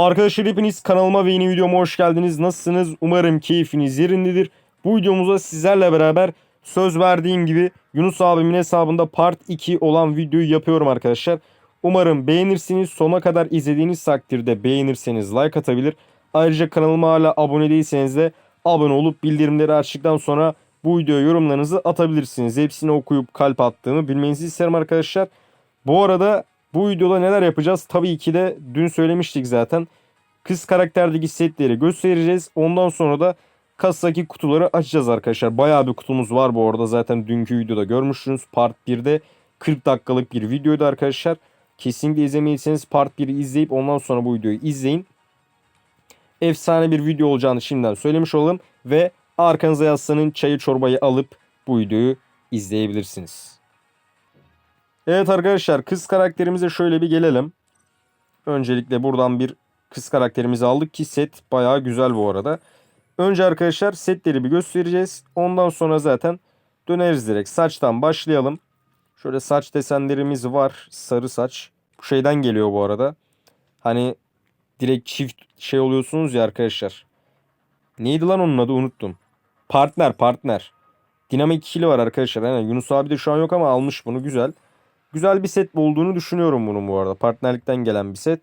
Arkadaşlar hepiniz kanalıma ve yeni videoma hoş geldiniz. Nasılsınız? Umarım keyfiniz yerindedir. Bu videomuzda sizlerle beraber söz verdiğim gibi Yunus abimin hesabında part 2 olan videoyu yapıyorum arkadaşlar. Umarım beğenirsiniz. Sona kadar izlediğiniz takdirde beğenirseniz like atabilir. Ayrıca kanalıma hala abone değilseniz de abone olup bildirimleri açtıktan sonra bu videoya yorumlarınızı atabilirsiniz. Hepsini okuyup kalp attığımı bilmenizi isterim arkadaşlar. Bu arada bu videoda neler yapacağız? Tabii ki de dün söylemiştik zaten. Kız karakterdeki setleri göstereceğiz. Ondan sonra da kasadaki kutuları açacağız arkadaşlar. Bayağı bir kutumuz var bu arada. Zaten dünkü videoda görmüşsünüz. Part 1'de 40 dakikalık bir videoydu arkadaşlar. Kesinlikle izlemediyseniz Part 1'i izleyip ondan sonra bu videoyu izleyin. Efsane bir video olacağını şimdiden söylemiş olalım. Ve arkanıza yaslanın çayı çorbayı alıp bu videoyu izleyebilirsiniz. Evet arkadaşlar kız karakterimize şöyle bir gelelim. Öncelikle buradan bir kız karakterimizi aldık ki set bayağı güzel bu arada. Önce arkadaşlar setleri bir göstereceğiz. Ondan sonra zaten döneriz direkt. Saçtan başlayalım. Şöyle saç desenlerimiz var. Sarı saç. Bu şeyden geliyor bu arada. Hani direkt çift şey oluyorsunuz ya arkadaşlar. Neydi lan onun adı unuttum. Partner partner. Dinamik ikili var arkadaşlar. Aynen Yunus abi de şu an yok ama almış bunu güzel. Güzel bir set olduğunu düşünüyorum bunun bu arada. Partnerlikten gelen bir set.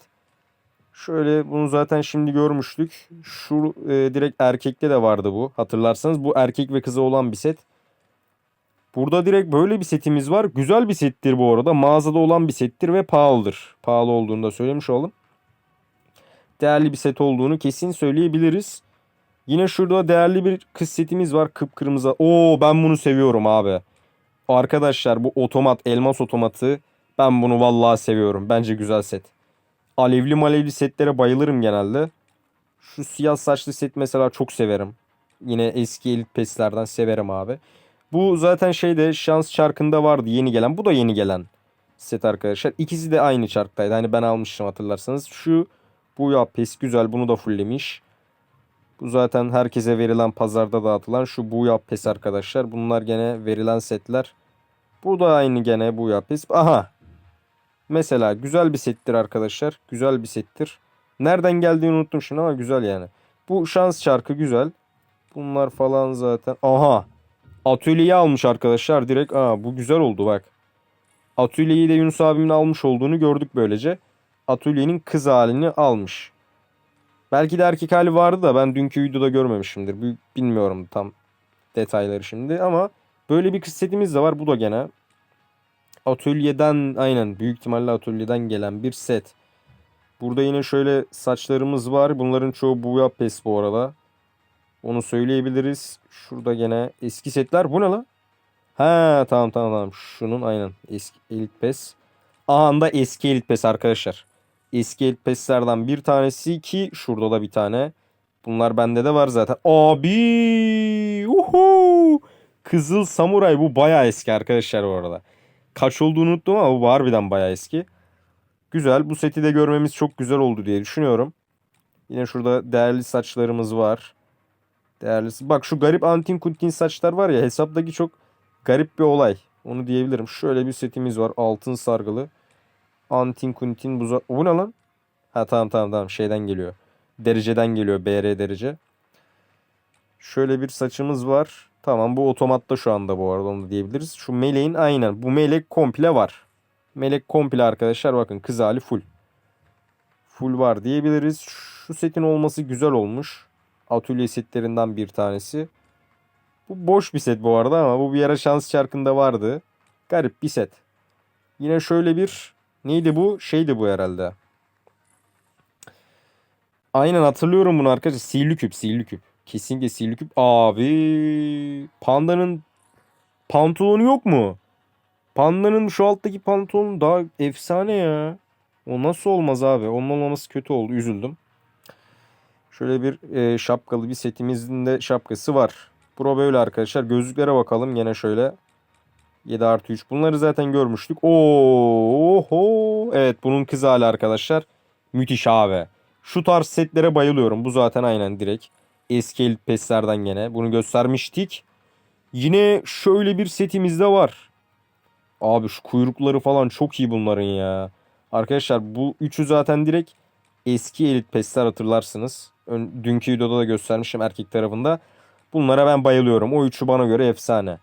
Şöyle bunu zaten şimdi görmüştük. Şu e, direkt erkekte de vardı bu. Hatırlarsanız bu erkek ve kıza olan bir set. Burada direkt böyle bir setimiz var. Güzel bir settir bu arada. Mağazada olan bir settir ve pahalıdır. Pahalı olduğunu da söylemiş olalım. Değerli bir set olduğunu kesin söyleyebiliriz. Yine şurada değerli bir kız setimiz var. Kıpkırmızı. Oo ben bunu seviyorum abi. Arkadaşlar bu otomat elmas otomatı ben bunu vallahi seviyorum. Bence güzel set. Alevli malevli setlere bayılırım genelde. Şu siyah saçlı set mesela çok severim. Yine eski elit peslerden severim abi. Bu zaten şeyde şans çarkında vardı yeni gelen. Bu da yeni gelen set arkadaşlar. İkisi de aynı çarktaydı. Hani ben almıştım hatırlarsanız. Şu bu ya pes güzel bunu da fulllemiş. Bu zaten herkese verilen pazarda dağıtılan şu bu yap pes arkadaşlar. Bunlar gene verilen setler. Bu da aynı gene bu yap pes. Aha. Mesela güzel bir settir arkadaşlar. Güzel bir settir. Nereden geldiğini unuttum şimdi ama güzel yani. Bu şans çarkı güzel. Bunlar falan zaten. Aha. Atölyeyi almış arkadaşlar direkt. Aa bu güzel oldu bak. Atölyeyi de Yunus abimin almış olduğunu gördük böylece. Atölyenin kız halini almış. Belki de erkek hali vardı da ben dünkü videoda görmemişimdir. Bilmiyorum tam detayları şimdi ama böyle bir setimiz de var. Bu da gene atölyeden aynen büyük ihtimalle atölyeden gelen bir set. Burada yine şöyle saçlarımız var. Bunların çoğu buya pes bu arada. Onu söyleyebiliriz. Şurada gene eski setler. Bu ne lan? Ha tamam tamam tamam. Şunun aynen eski elit pes. Aha da eski elit pes arkadaşlar. Eski elit peslerden bir tanesi ki şurada da bir tane. Bunlar bende de var zaten. Abi! Uhu! Kızıl Samuray bu bayağı eski arkadaşlar bu arada. Kaç olduğunu unuttum ama bu harbiden bayağı eski. Güzel. Bu seti de görmemiz çok güzel oldu diye düşünüyorum. Yine şurada değerli saçlarımız var. Değerlisi. Bak şu garip antin kuntin saçlar var ya hesaptaki çok garip bir olay. Onu diyebilirim. Şöyle bir setimiz var. Altın sargılı. Antin kuntin buza... Bu ne lan? Ha tamam tamam tamam şeyden geliyor. Dereceden geliyor BR derece. Şöyle bir saçımız var. Tamam bu otomatta şu anda bu arada onu diyebiliriz. Şu meleğin aynen. Bu melek komple var. Melek komple arkadaşlar bakın kız hali full. Full var diyebiliriz. Şu setin olması güzel olmuş. Atölye setlerinden bir tanesi. Bu boş bir set bu arada ama bu bir ara şans çarkında vardı. Garip bir set. Yine şöyle bir neydi bu? Şeydi bu herhalde. Aynen hatırlıyorum bunu arkadaşlar. Sihirli küp, sihirli küp. Kesinlikle sihirli küp. Abi pandanın pantolonu yok mu? Pandanın şu alttaki pantolonu daha efsane ya. O nasıl olmaz abi? Onun olmaması kötü oldu. Üzüldüm. Şöyle bir e, şapkalı bir setimizin de şapkası var. Bura böyle arkadaşlar. Gözlüklere bakalım. Yine şöyle 7 artı 3. Bunları zaten görmüştük. Oho. Evet bunun kız hali arkadaşlar. Müthiş abi. Şu tarz setlere bayılıyorum. Bu zaten aynen direkt. Eski elit peslerden gene. Bunu göstermiştik. Yine şöyle bir setimiz de var. Abi şu kuyrukları falan çok iyi bunların ya. Arkadaşlar bu üçü zaten direkt eski elit pesler hatırlarsınız. Ön, dünkü videoda da göstermişim erkek tarafında. Bunlara ben bayılıyorum. O üçü bana göre efsane.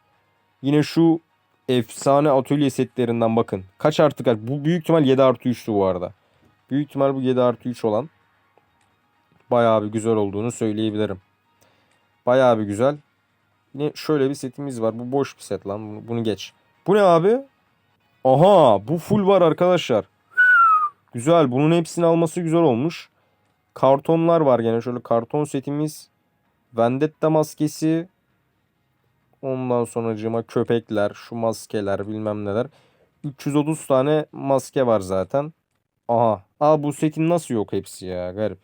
Yine şu efsane atölye setlerinden bakın. Kaç artı kaç? Bu büyük ihtimal 7 artı 3'tü bu arada. Büyük ihtimal bu 7 artı 3 olan. Bayağı bir güzel olduğunu söyleyebilirim. Bayağı bir güzel. Yine şöyle bir setimiz var. Bu boş bir set lan. Bunu, geç. Bu ne abi? Aha bu full var arkadaşlar. Güzel. Bunun hepsini alması güzel olmuş. Kartonlar var gene. Şöyle karton setimiz. Vendetta maskesi. Ondan sonracığıma köpekler, şu maskeler bilmem neler. 330 tane maske var zaten. Aha. Aa bu setin nasıl yok hepsi ya garip.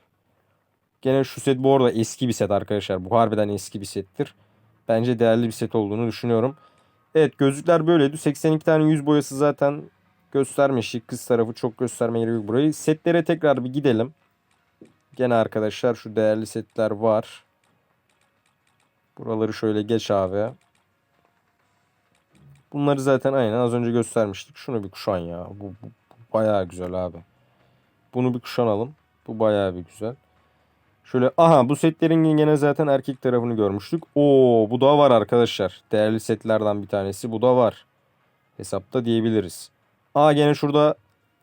Gene şu set bu arada eski bir set arkadaşlar. Bu harbiden eski bir settir. Bence değerli bir set olduğunu düşünüyorum. Evet gözlükler böyleydi. 82 tane yüz boyası zaten göstermiştik. Kız tarafı çok göstermeye gerek yok burayı. Setlere tekrar bir gidelim. Gene arkadaşlar şu değerli setler var. Buraları şöyle geç abi. Bunları zaten aynen az önce göstermiştik. Şunu bir kuşan ya. Bu, bu, bu bayağı güzel abi. Bunu bir kuşanalım. Bu bayağı bir güzel. Şöyle aha bu setlerin gene zaten erkek tarafını görmüştük. Oo bu da var arkadaşlar. Değerli setlerden bir tanesi bu da var. Hesapta diyebiliriz. Aa gene şurada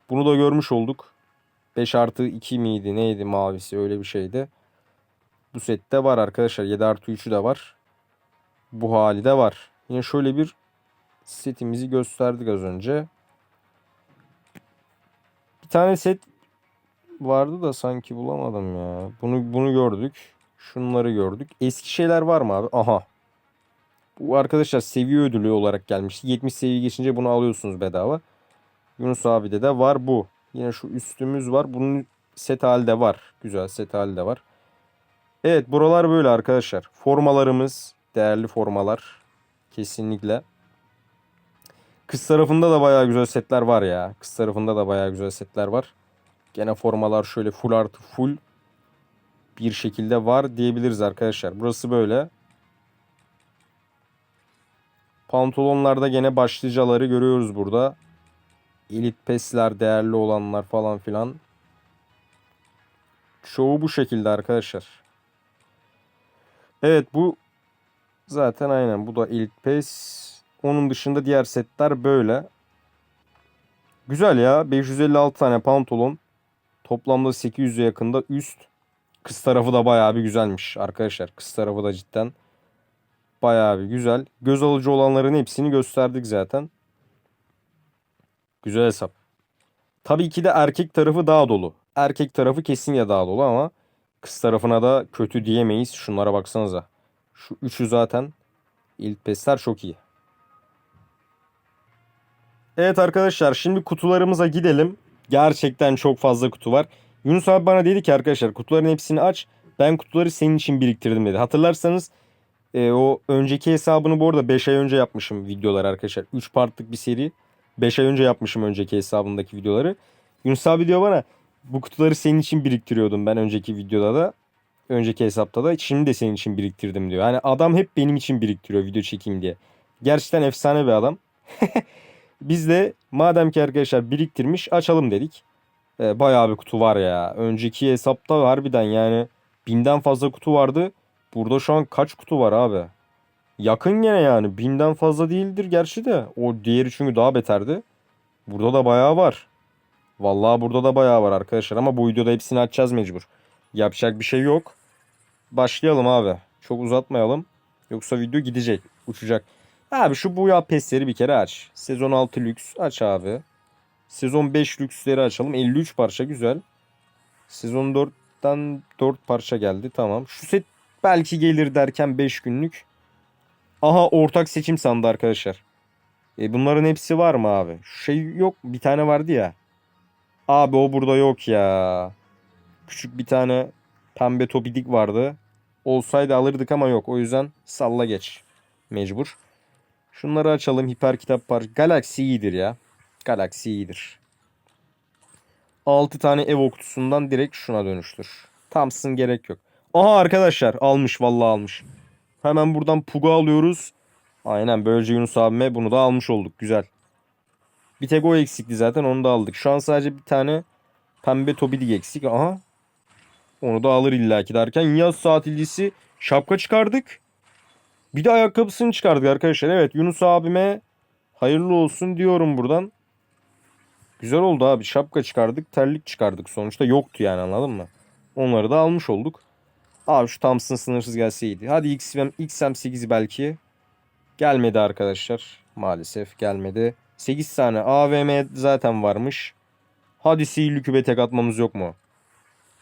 bunu da görmüş olduk. 5 artı 2 miydi neydi mavisi öyle bir şeydi. Bu sette var arkadaşlar. 7 artı 3'ü de var. Bu hali de var. Yine şöyle bir setimizi gösterdik az önce. Bir tane set vardı da sanki bulamadım ya. Bunu bunu gördük. Şunları gördük. Eski şeyler var mı abi? Aha. Bu arkadaşlar seviye ödülü olarak gelmişti. 70 seviye geçince bunu alıyorsunuz bedava. Yunus abi de var bu. Yine şu üstümüz var. Bunun set halde var. Güzel set halde var. Evet buralar böyle arkadaşlar. Formalarımız değerli formalar. Kesinlikle. Kız tarafında da bayağı güzel setler var ya. Kız tarafında da bayağı güzel setler var. Gene formalar şöyle full artı full bir şekilde var diyebiliriz arkadaşlar. Burası böyle. Pantolonlarda gene başlıcaları görüyoruz burada. Elit pesler, değerli olanlar falan filan. Çoğu bu şekilde arkadaşlar. Evet bu zaten aynen bu da elit pes. Onun dışında diğer setler böyle. Güzel ya. 556 tane pantolon. Toplamda 800'e yakında üst. Kız tarafı da bayağı bir güzelmiş arkadaşlar. Kız tarafı da cidden bayağı bir güzel. Göz alıcı olanların hepsini gösterdik zaten. Güzel hesap. Tabii ki de erkek tarafı daha dolu. Erkek tarafı kesinlikle daha dolu ama kız tarafına da kötü diyemeyiz. Şunlara baksanıza. Şu üçü zaten ilk pesler çok iyi. Evet arkadaşlar şimdi kutularımıza gidelim. Gerçekten çok fazla kutu var. Yunus abi bana dedi ki arkadaşlar kutuların hepsini aç. Ben kutuları senin için biriktirdim dedi. Hatırlarsanız e, o önceki hesabını bu arada 5 ay önce yapmışım videolar arkadaşlar. 3 partlık bir seri. 5 ay önce yapmışım önceki hesabımdaki videoları. Yunus abi diyor bana bu kutuları senin için biriktiriyordum ben önceki videoda da. Önceki hesapta da şimdi de senin için biriktirdim diyor. Yani adam hep benim için biriktiriyor video çekeyim diye. Gerçekten efsane bir adam. Biz de madem ki arkadaşlar biriktirmiş açalım dedik. Ee, bayağı bir kutu var ya. Önceki hesapta harbiden yani binden fazla kutu vardı. Burada şu an kaç kutu var abi? Yakın gene yani. Binden fazla değildir gerçi de. O diğeri çünkü daha beterdi. Burada da bayağı var. Vallahi burada da bayağı var arkadaşlar ama bu videoda hepsini açacağız mecbur. Yapacak bir şey yok. Başlayalım abi. Çok uzatmayalım. Yoksa video gidecek. Uçacak. Abi şu buya pesleri bir kere aç. Sezon 6 lüks aç abi. Sezon 5 lüksleri açalım. 53 parça güzel. Sezon 4'ten 4 parça geldi. Tamam. Şu set belki gelir derken 5 günlük. Aha ortak seçim sandı arkadaşlar. E bunların hepsi var mı abi? Şu şey yok. Bir tane vardı ya. Abi o burada yok ya. Küçük bir tane pembe topidik vardı. Olsaydı alırdık ama yok. O yüzden salla geç. Mecbur. Şunları açalım. Hiper kitap var. Galaxy iyidir ya. Galaxy iyidir. 6 tane Evo kutusundan direkt şuna dönüştür. Thompson gerek yok. Aha arkadaşlar almış vallahi almış. Hemen buradan Puga alıyoruz. Aynen böylece Yunus abime bunu da almış olduk. Güzel. Bir tek o eksikti zaten onu da aldık. Şu an sadece bir tane pembe Tobidik eksik. Aha Onu da alır illaki derken yaz satilcisi şapka çıkardık. Bir de ayakkabısını çıkardık arkadaşlar. Evet Yunus abime hayırlı olsun diyorum buradan. Güzel oldu abi. Şapka çıkardık, terlik çıkardık. Sonuçta yoktu yani anladın mı? Onları da almış olduk. Abi şu Thompson sınırsız gelseydi. Hadi XM, XM8 belki. Gelmedi arkadaşlar. Maalesef gelmedi. 8 tane AVM zaten varmış. Hadi sihirli kübe tek atmamız yok mu?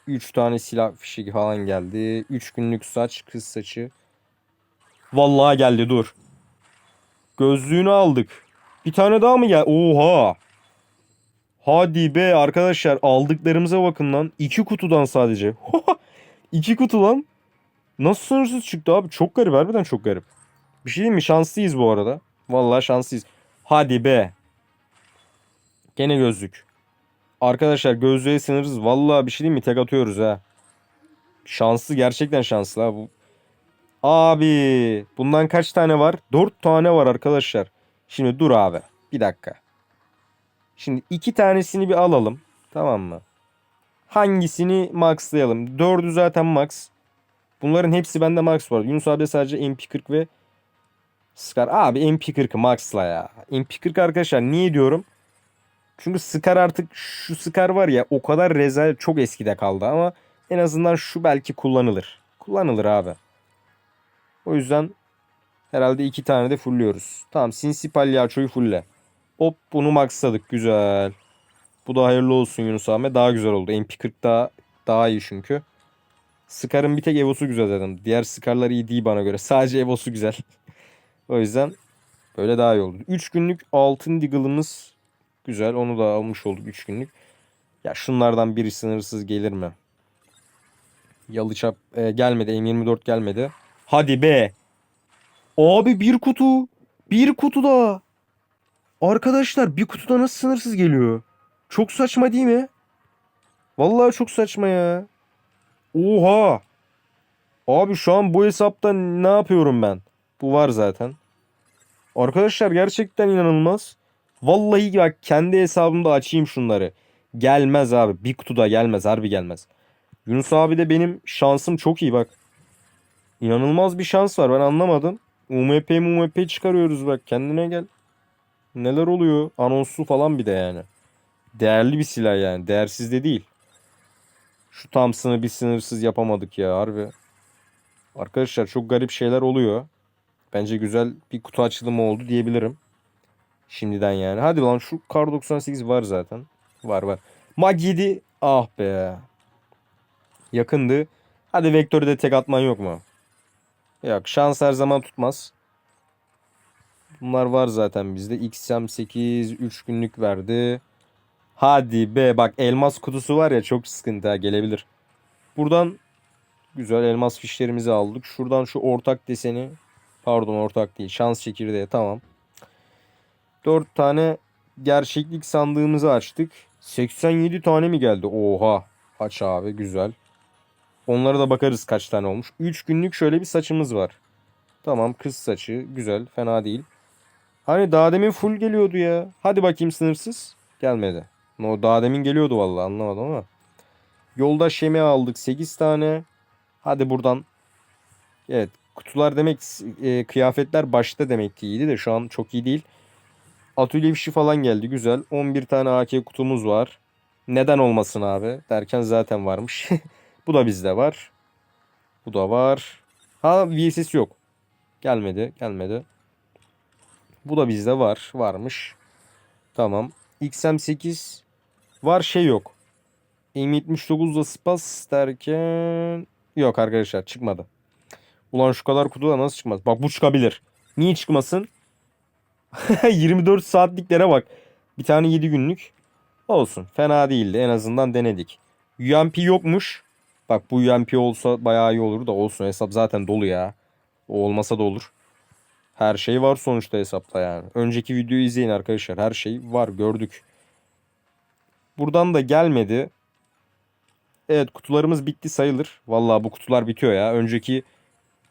3 tane silah fişi falan geldi. 3 günlük saç, kız saçı. Vallahi geldi dur. Gözlüğünü aldık. Bir tane daha mı gel? Oha. Hadi be arkadaşlar aldıklarımıza bakın lan. İki kutudan sadece. İki kutu lan. Nasıl sınırsız çıktı abi? Çok garip harbiden çok garip. Bir şey diyeyim mi? Şanslıyız bu arada. Vallahi şanslıyız. Hadi be. Gene gözlük. Arkadaşlar gözlüğe sınırsız. Vallahi bir şey diyeyim mi? Tek atıyoruz ha. Şanslı gerçekten şanslı ha bu. Abi bundan kaç tane var? 4 tane var arkadaşlar. Şimdi dur abi. Bir dakika. Şimdi iki tanesini bir alalım. Tamam mı? Hangisini maxlayalım? Dördü zaten max. Bunların hepsi bende max var. Yunus abi sadece MP40 ve Scar. Abi MP40'ı maxla ya. MP40 arkadaşlar niye diyorum? Çünkü Scar artık şu Scar var ya o kadar rezalet çok eskide kaldı ama en azından şu belki kullanılır. Kullanılır abi. O yüzden herhalde iki tane de fullüyoruz. Tamam sinsi palyaçoyu fulle. Hop bunu maxladık güzel. Bu da hayırlı olsun Yunus Ahmet. Daha güzel oldu. MP40 daha, daha iyi çünkü. Scar'ın bir tek Evo'su güzel dedim. Diğer Scar'lar iyi değil bana göre. Sadece Evo'su güzel. o yüzden böyle daha iyi oldu. 3 günlük altın Deagle'ımız güzel. Onu da almış olduk 3 günlük. Ya şunlardan biri sınırsız gelir mi? Yalıçap e, gelmedi. M24 gelmedi. Hadi be. Abi bir kutu. Bir kutu daha. Arkadaşlar bir kutuda nasıl sınırsız geliyor? Çok saçma değil mi? Vallahi çok saçma ya. Oha. Abi şu an bu hesapta ne yapıyorum ben? Bu var zaten. Arkadaşlar gerçekten inanılmaz. Vallahi bak kendi hesabımda açayım şunları. Gelmez abi. Bir kutuda gelmez. Harbi gelmez. Yunus abi de benim şansım çok iyi bak. İnanılmaz bir şans var. Ben anlamadım. UMP UMP çıkarıyoruz bak. Kendine gel. Neler oluyor? Anonslu falan bir de yani. Değerli bir silah yani. Değersiz de değil. Şu Thompson'ı bir sınırsız yapamadık ya harbi. Arkadaşlar çok garip şeyler oluyor. Bence güzel bir kutu açılımı oldu diyebilirim. Şimdiden yani. Hadi lan şu Kar 98 var zaten. Var var. Mag 7 ah be. Yakındı. Hadi Vektör'ü de tek atman yok mu? Yok şans her zaman tutmaz. Bunlar var zaten bizde. XM8 3 günlük verdi. Hadi be bak elmas kutusu var ya çok sıkıntı ha gelebilir. Buradan güzel elmas fişlerimizi aldık. Şuradan şu ortak deseni pardon ortak değil şans çekirdeği tamam. 4 tane gerçeklik sandığımızı açtık. 87 tane mi geldi? Oha. Aç abi güzel. Onlara da bakarız kaç tane olmuş. 3 günlük şöyle bir saçımız var. Tamam kız saçı güzel fena değil. Hani daha demin full geliyordu ya. Hadi bakayım sınırsız. Gelmedi. No daha demin geliyordu vallahi anlamadım ama. Yolda şeme aldık 8 tane. Hadi buradan. Evet kutular demek e, kıyafetler başta demek ki iyiydi de şu an çok iyi değil. Atölye fişi falan geldi güzel. 11 tane AK kutumuz var. Neden olmasın abi derken zaten varmış. Bu da bizde var. Bu da var. Ha VSS yok. Gelmedi gelmedi. Bu da bizde var. Varmış. Tamam. XM8 var şey yok. M79'da spas derken yok arkadaşlar çıkmadı. Ulan şu kadar kutuda nasıl çıkmaz? Bak bu çıkabilir. Niye çıkmasın? 24 saatliklere bak. Bir tane 7 günlük. Olsun. Fena değildi. En azından denedik. UMP yokmuş. Bak bu UMP olsa bayağı iyi olur da olsun. Hesap zaten dolu ya. O olmasa da olur. Her şey var sonuçta hesapta yani. Önceki videoyu izleyin arkadaşlar. Her şey var gördük. Buradan da gelmedi. Evet kutularımız bitti sayılır. Vallahi bu kutular bitiyor ya. Önceki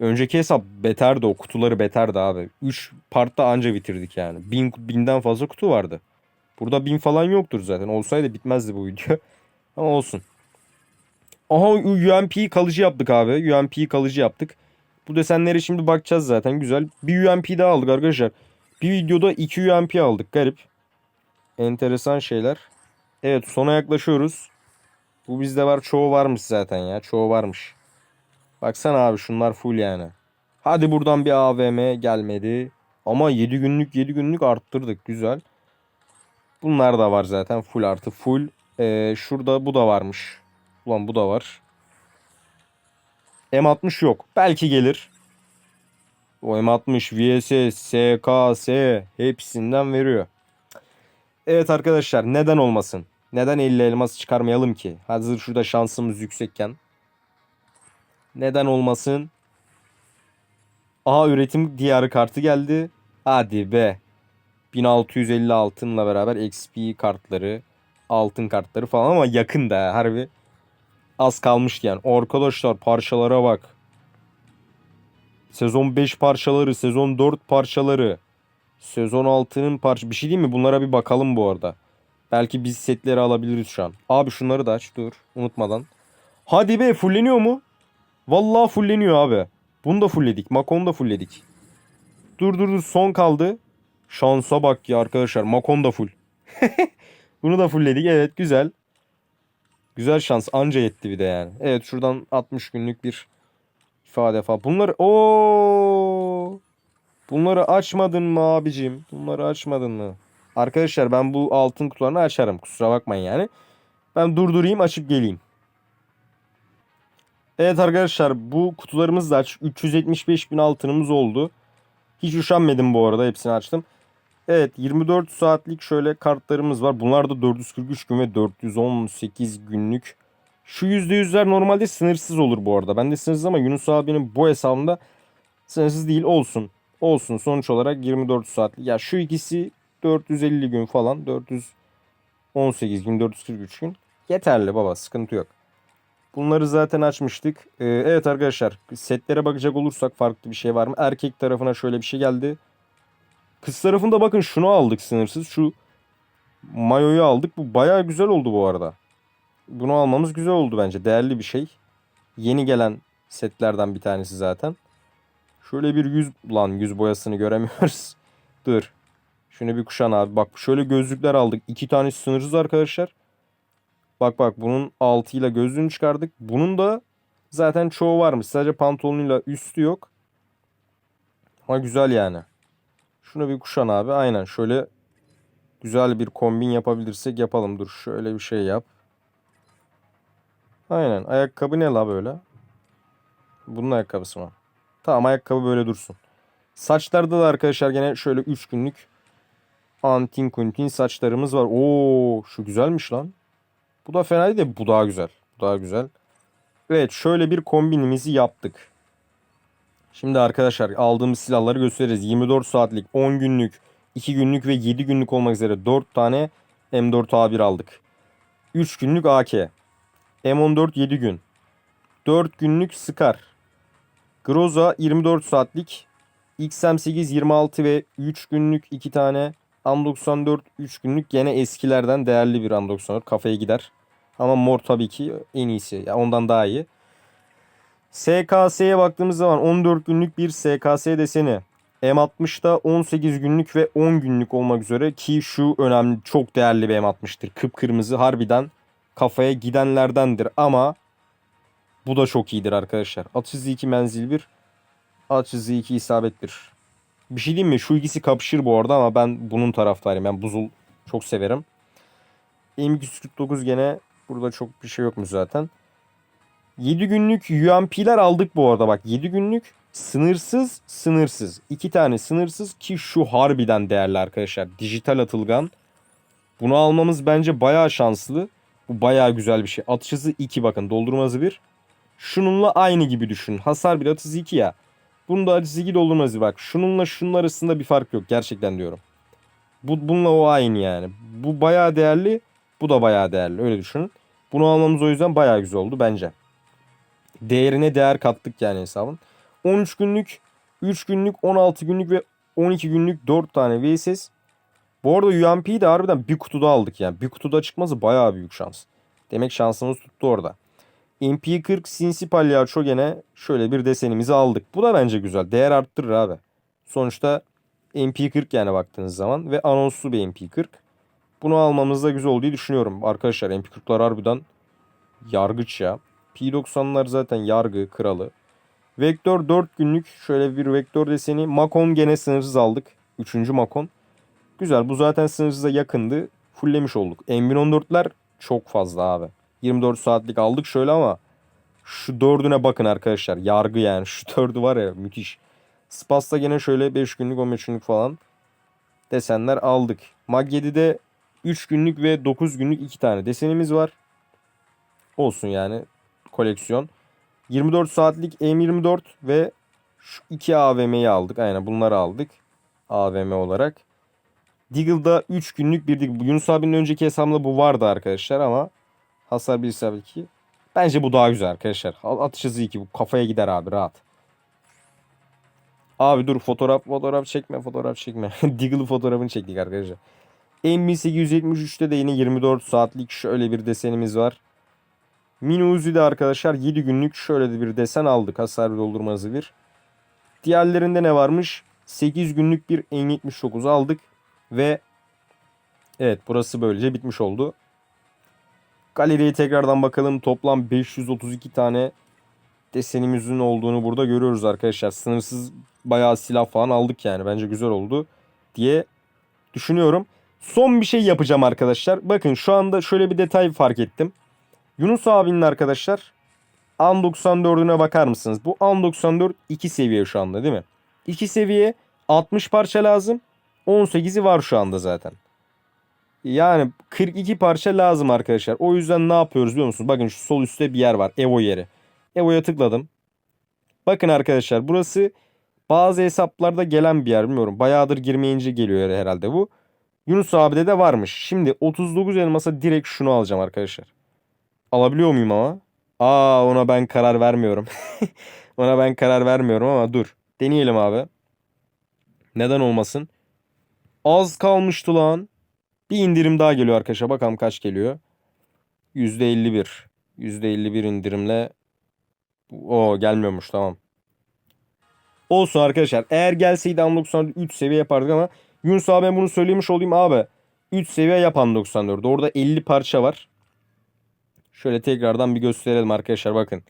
önceki hesap beterdi o kutuları beterdi abi. 3 partta anca bitirdik yani. Bin, binden fazla kutu vardı. Burada bin falan yoktur zaten. Olsaydı bitmezdi bu video. Ama olsun. Aha UMP'yi kalıcı yaptık abi. UMP'yi kalıcı yaptık. Bu desenlere şimdi bakacağız zaten. Güzel. Bir UMP daha aldık arkadaşlar. Bir videoda iki UMP aldık. Garip. Enteresan şeyler. Evet sona yaklaşıyoruz. Bu bizde var. Çoğu varmış zaten ya. Çoğu varmış. Baksana abi şunlar full yani. Hadi buradan bir AVM gelmedi. Ama 7 günlük 7 günlük arttırdık. Güzel. Bunlar da var zaten. Full artı full. Ee, şurada bu da varmış. Ulan bu da var. M60 yok. Belki gelir. O M60, VSS, SKS hepsinden veriyor. Evet arkadaşlar neden olmasın? Neden 50 elmas çıkarmayalım ki? Hazır şurada şansımız yüksekken. Neden olmasın? Aha üretim diyarı kartı geldi. Hadi be. 1650 altınla beraber XP kartları, altın kartları falan ama yakın da harbi. Az kalmıştı yani. Arkadaşlar parçalara bak. Sezon 5 parçaları, sezon 4 parçaları. Sezon 6'nın parça... Bir şey değil mi? Bunlara bir bakalım bu arada. Belki biz setleri alabiliriz şu an. Abi şunları da aç dur. Unutmadan. Hadi be fulleniyor mu? Vallahi fulleniyor abi. Bunu da fullledik. Makon'u da fullledik. Dur dur dur son kaldı. Şansa bak ya arkadaşlar. Makon da full. Bunu da fullledik. Evet güzel. Güzel şans. Anca yetti bir de yani. Evet şuradan 60 günlük bir ifade falan. Bunları o Bunları açmadın mı abicim? Bunları açmadın mı? Arkadaşlar ben bu altın kutularını açarım. Kusura bakmayın yani. Ben durdurayım açıp geleyim. Evet arkadaşlar bu kutularımız da aç. 375 bin altınımız oldu. Hiç üşenmedim bu arada hepsini açtım. Evet 24 saatlik şöyle kartlarımız var. Bunlar da 443 gün ve 418 günlük. Şu %100'ler normalde sınırsız olur bu arada. Ben de sınırsız ama Yunus abinin bu hesabında sınırsız değil olsun. Olsun sonuç olarak 24 saatlik. Ya şu ikisi 450 gün falan 418 gün 443 gün. Yeterli baba sıkıntı yok. Bunları zaten açmıştık. Ee, evet arkadaşlar setlere bakacak olursak farklı bir şey var mı? Erkek tarafına şöyle bir şey geldi. Kız tarafında bakın şunu aldık sınırsız. Şu mayoyu aldık. Bu bayağı güzel oldu bu arada. Bunu almamız güzel oldu bence. Değerli bir şey. Yeni gelen setlerden bir tanesi zaten. Şöyle bir yüz lan yüz boyasını göremiyoruz. Dur. Şunu bir kuşan abi. Bak şöyle gözlükler aldık. İki tane sınırsız arkadaşlar. Bak bak bunun altıyla gözlüğünü çıkardık. Bunun da zaten çoğu varmış. Sadece pantolonuyla üstü yok. Ama güzel yani. Şunu bir kuşan abi. Aynen şöyle güzel bir kombin yapabilirsek yapalım. Dur şöyle bir şey yap. Aynen. Ayakkabı ne la böyle? Bunun ayakkabısı mı? Tamam ayakkabı böyle dursun. Saçlarda da arkadaşlar gene şöyle 3 günlük antin kuntin saçlarımız var. Oo şu güzelmiş lan. Bu da fena değil de bu daha güzel. Bu daha güzel. Evet şöyle bir kombinimizi yaptık. Şimdi arkadaşlar aldığımız silahları gösteririz. 24 saatlik, 10 günlük, 2 günlük ve 7 günlük olmak üzere 4 tane M4A1 aldık. 3 günlük AK. M14 7 gün. 4 günlük Scar. Groza 24 saatlik. XM8 26 ve 3 günlük 2 tane. AM94 3 günlük gene eskilerden değerli bir AM94 kafaya gider. Ama mor tabii ki en iyisi. Yani ondan daha iyi. SKS'ye baktığımız zaman 14 günlük bir SKS deseni. M60'da 18 günlük ve 10 günlük olmak üzere ki şu önemli çok değerli bir M60'tır. Kıpkırmızı harbiden kafaya gidenlerdendir ama bu da çok iyidir arkadaşlar. Atış hızı 2 menzil 1. Atış hızı 2 isabet 1. Bir şey diyeyim mi? Şu ikisi kapışır bu arada ama ben bunun taraftarıyım. Ben buzul çok severim. M249 gene burada çok bir şey yokmuş zaten. 7 günlük UMP'ler aldık bu arada bak. 7 günlük sınırsız sınırsız. 2 tane sınırsız ki şu harbiden değerli arkadaşlar. Dijital atılgan. Bunu almamız bence bayağı şanslı. Bu bayağı güzel bir şey. Atış hızı 2 bakın. Doldurma hızı 1. Şununla aynı gibi düşün. Hasar bir atış hızı 2 ya. Bunda atış hızı 2 doldurma hızı bak. Şununla şunun arasında bir fark yok. Gerçekten diyorum. Bu, bununla o aynı yani. Bu bayağı değerli. Bu da bayağı değerli. Öyle düşünün. Bunu almamız o yüzden bayağı güzel oldu bence. Değerine değer kattık yani hesabın. 13 günlük, 3 günlük, 16 günlük ve 12 günlük 4 tane VSS. Bu arada UMP'yi de harbiden bir kutuda aldık yani. Bir kutuda çıkması bayağı büyük şans. Demek şansımız tuttu orada. MP40 Sinsi Palyaço gene şöyle bir desenimizi aldık. Bu da bence güzel. Değer arttırır abi. Sonuçta MP40 yani baktığınız zaman ve anonslu bir MP40. Bunu almamız da güzel oldu diye düşünüyorum. Arkadaşlar MP40'lar harbiden yargıç ya. P90'lar zaten yargı kralı. Vektör 4 günlük şöyle bir vektör deseni. Makon gene sınırsız aldık. Üçüncü Makon. Güzel bu zaten sınırsıza yakındı. Fulllemiş olduk. M1014'ler çok fazla abi. 24 saatlik aldık şöyle ama şu dördüne bakın arkadaşlar. Yargı yani. Şu dördü var ya müthiş. Spas'ta gene şöyle 5 günlük 15 günlük falan desenler aldık. Mag 7'de 3 günlük ve 9 günlük 2 tane desenimiz var. Olsun yani koleksiyon. 24 saatlik M24 ve şu iki AVM'yi aldık. Aynen bunları aldık. AVM olarak. Deagle'da 3 günlük bir Deagle. Yunus abinin önceki hesabında bu vardı arkadaşlar ama hasar 1 isabet 2. Bence bu daha güzel arkadaşlar. Atış hızı 2 bu kafaya gider abi rahat. Abi dur fotoğraf fotoğraf çekme fotoğraf çekme. Deagle fotoğrafını çektik arkadaşlar. M1873'te de yine 24 saatlik şöyle bir desenimiz var. Mini Uzi'de arkadaşlar 7 günlük şöyle bir desen aldık. Hasar doldurma bir. Diğerlerinde ne varmış? 8 günlük bir M79 aldık. Ve evet burası böylece bitmiş oldu. Galeriye tekrardan bakalım. Toplam 532 tane desenimizin olduğunu burada görüyoruz arkadaşlar. Sınırsız bayağı silah falan aldık yani. Bence güzel oldu diye düşünüyorum. Son bir şey yapacağım arkadaşlar. Bakın şu anda şöyle bir detay fark ettim. Yunus abinin arkadaşlar An 94'üne bakar mısınız? Bu An 94 2 seviye şu anda değil mi? 2 seviye 60 parça lazım. 18'i var şu anda zaten. Yani 42 parça lazım arkadaşlar. O yüzden ne yapıyoruz biliyor musunuz? Bakın şu sol üstte bir yer var. Evo yeri. Evo'ya tıkladım. Bakın arkadaşlar burası bazı hesaplarda gelen bir yer bilmiyorum. Bayağıdır girmeyince geliyor herhalde bu. Yunus abide de varmış. Şimdi 39 elmasa direkt şunu alacağım arkadaşlar. Alabiliyor muyum ama? Aa ona ben karar vermiyorum. ona ben karar vermiyorum ama dur. Deneyelim abi. Neden olmasın? Az kalmıştı lan. Bir indirim daha geliyor arkadaşlar. Bakalım kaç geliyor. %51. %51 indirimle. O gelmiyormuş tamam. Olsun arkadaşlar. Eğer gelseydi Unlock 3 seviye yapardık ama Yunus abi ben bunu söylemiş olayım abi. 3 seviye yap 94. Orada 50 parça var. Şöyle tekrardan bir gösterelim arkadaşlar bakın.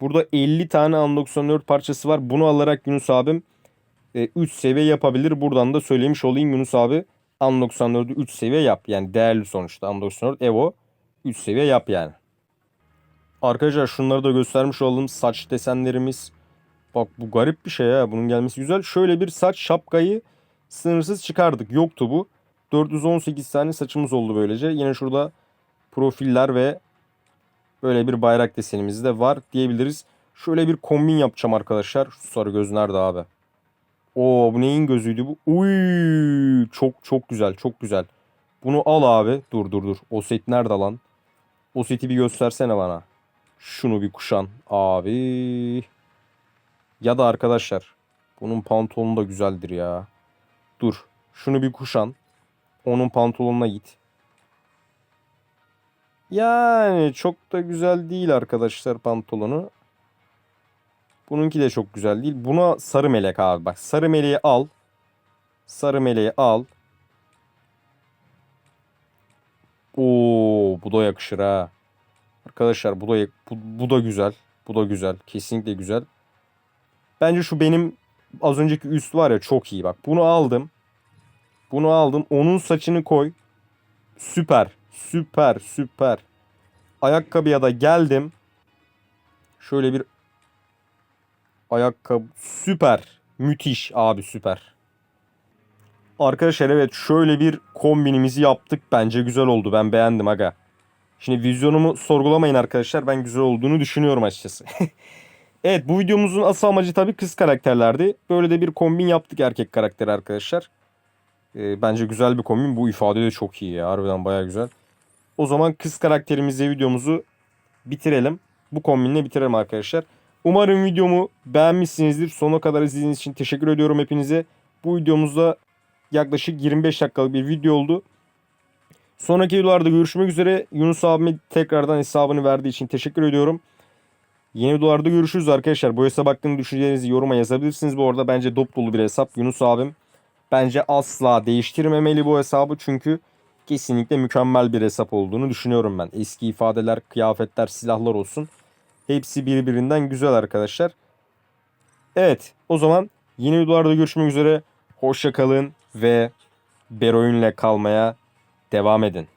Burada 50 tane An94 parçası var. Bunu alarak Yunus abim 3 e, seviye yapabilir. Buradan da söylemiş olayım Yunus abi. An94'ü 3 seviye yap. Yani değerli sonuçta. An94 Evo 3 seviye yap yani. Arkadaşlar şunları da göstermiş olalım. Saç desenlerimiz. Bak bu garip bir şey ya. Bunun gelmesi güzel. Şöyle bir saç şapkayı sınırsız çıkardık. Yoktu bu. 418 tane saçımız oldu böylece. Yine şurada profiller ve Böyle bir bayrak desenimiz de var diyebiliriz. Şöyle bir kombin yapacağım arkadaşlar. Şu sarı göz nerede abi? Oo bu neyin gözüydü bu? Uy çok çok güzel çok güzel. Bunu al abi. Dur dur dur. O set nerede lan? O seti bir göstersene bana. Şunu bir kuşan. Abi. Ya da arkadaşlar. Bunun pantolonu da güzeldir ya. Dur. Şunu bir kuşan. Onun pantolonuna git. Yani çok da güzel değil arkadaşlar pantolonu. Bununki de çok güzel değil. Buna sarı melek abi bak. Sarı meleği al. Sarı meleği al. Oo, bu da yakışır ha. Arkadaşlar bu da bu, bu da güzel. Bu da güzel. Kesinlikle güzel. Bence şu benim az önceki üst var ya çok iyi bak. Bunu aldım. Bunu aldım. Onun saçını koy. Süper. Süper süper. Ayakkabıya da geldim. Şöyle bir ayakkabı süper. Müthiş abi süper. Arkadaşlar evet şöyle bir kombinimizi yaptık. Bence güzel oldu. Ben beğendim aga. Şimdi vizyonumu sorgulamayın arkadaşlar. Ben güzel olduğunu düşünüyorum açıkçası. evet bu videomuzun asıl amacı tabii kız karakterlerdi. Böyle de bir kombin yaptık erkek karakteri arkadaşlar. Ee, bence güzel bir kombin. Bu ifade de çok iyi ya. Harbiden baya güzel. O zaman kız karakterimizle videomuzu bitirelim. Bu kombinle bitirelim arkadaşlar. Umarım videomu beğenmişsinizdir. Sonuna kadar izlediğiniz için teşekkür ediyorum hepinize. Bu videomuzda yaklaşık 25 dakikalık bir video oldu. Sonraki videolarda görüşmek üzere. Yunus abime tekrardan hesabını verdiği için teşekkür ediyorum. Yeni videolarda görüşürüz arkadaşlar. Bu hesap hakkında düşüncelerinizi yoruma yazabilirsiniz. Bu arada bence dop dolu bir hesap. Yunus abim bence asla değiştirmemeli bu hesabı. Çünkü kesinlikle mükemmel bir hesap olduğunu düşünüyorum ben. Eski ifadeler, kıyafetler, silahlar olsun. Hepsi birbirinden güzel arkadaşlar. Evet o zaman yeni videolarda görüşmek üzere. Hoşça kalın ve Beroyun'la kalmaya devam edin.